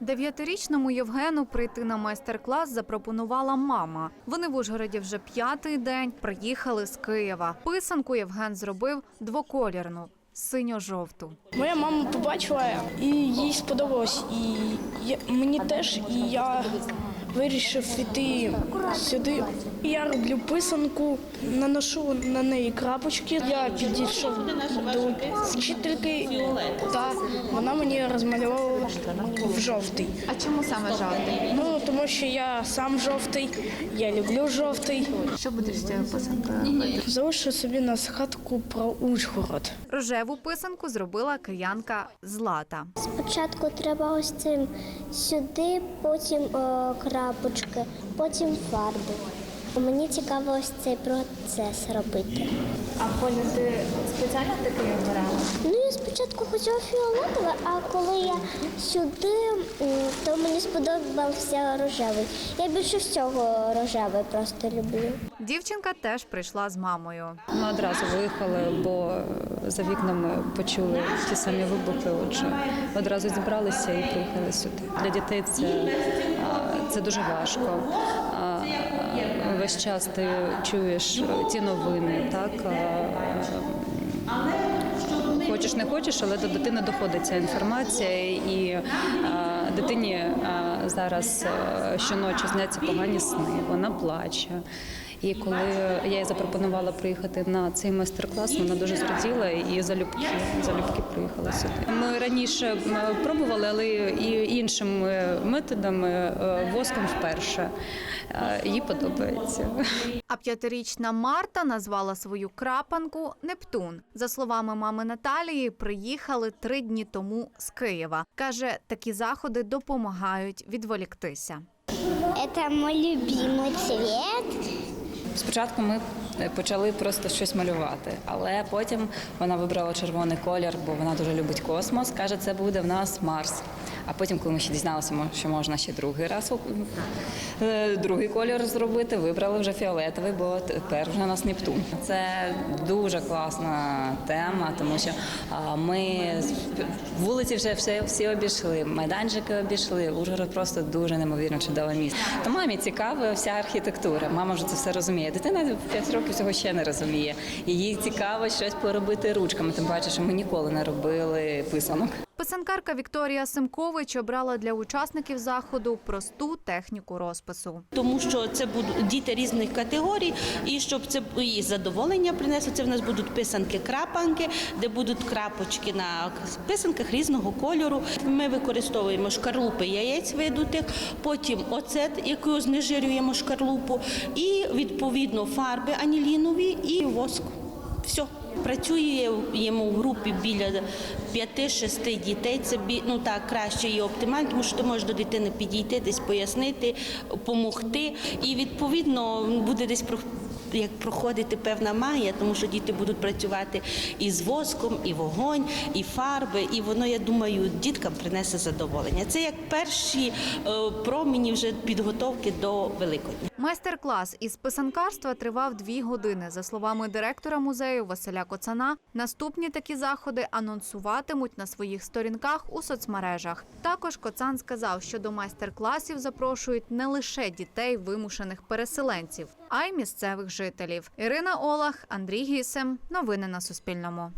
Дев'ятирічному Євгену прийти на майстер-клас запропонувала мама. Вони в Ужгороді вже п'ятий день приїхали з Києва. Писанку Євген зробив двоколірну синьо-жовту. Моя мама побачила і їй сподобалось. І мені теж, і я вирішив іти сюди. Я роблю писанку, наношу на неї крапочки. Я підійшов до вчительки, та вона мені розмалювала в жовтий. А чому саме жовтий? Ну тому що я сам жовтий, я люблю жовтий. Що будеш з цією писанкою? Залишу собі на згадку про Ужгород. Рожеву писанку зробила киянка Злата. Спочатку треба ось цим сюди, потім о, крапочки, потім фарби. Мені цікаво ось цей процес робити. А колір ти спеціально такий обирала? Ну, я спочатку хотіла фіолетове, а коли я сюди, то мені сподобався рожевий. Я більше всього рожевий просто люблю. Дівчинка теж прийшла з мамою. Ми одразу виїхали, бо за вікнами почули ті самі вибухи. Отже, одразу зібралися і приїхали сюди. Для дітей це, це дуже важко. Весь час ти чуєш ці новини, так Хочеш, не хочеш, але до дитини доходить ця інформація, і дитині зараз щоночі зняться погані сни, вона плаче. І коли я їй запропонувала приїхати на цей майстер-клас, вона дуже зраділа і залюбки, залюбки приїхала сюди. Ми раніше пробували, але і іншими методами е, воском вперше. Е, Їй подобається. А п'ятирічна Марта назвала свою крапанку Нептун. За словами мами Наталії, приїхали три дні тому з Києва. Каже, такі заходи допомагають відволіктися. Це мій любимий цвет. Спочатку ми почали просто щось малювати, але потім вона вибрала червоний колір, бо вона дуже любить космос. Каже, це буде в нас Марс. А потім, коли ми ще дізналися, що можна ще другий раз е, другий колір зробити, вибрали вже фіолетовий, бо тепер вже у нас Нептун. Це дуже класна тема, тому що ми вулиці вже все всі обійшли, майданчики обійшли. Ужгород просто дуже неймовірно чудове місто. То мамі цікава вся архітектура. Мама вже це все розуміє. Дитина в 5 років цього ще не розуміє. Їй цікаво щось поробити ручками. Тим паче, що ми ніколи не робили писанок. Писанкарка Вікторія Симкович обрала для учасників заходу просту техніку розпису. тому що це будуть діти різних категорій, і щоб це і задоволення принесло, це в нас будуть писанки-крапанки, де будуть крапочки на писанках різного кольору. Ми використовуємо шкарлупи яєць видутих, потім оцет, якою знежирюємо шкарлупу, і відповідно фарби анілінові і воск. Все. Працюємо в групі біля 5-6 дітей. Це ну так краще і оптимально, тому що ти можеш до дитини підійти, десь пояснити, допомогти. І відповідно буде десь. Як проходити певна магія, тому що діти будуть працювати і з воском, і вогонь, і фарби, і воно, я думаю, діткам принесе задоволення. Це як перші е, промені вже підготовки до Великодня. Майстер-клас із писанкарства тривав дві години. За словами директора музею Василя Коцана, наступні такі заходи анонсуватимуть на своїх сторінках у соцмережах. Також Коцан сказав, що до майстер-класів запрошують не лише дітей вимушених переселенців, а й місцевих жителів. Ірина Олах, Андрій Гісем. Новини на Суспільному.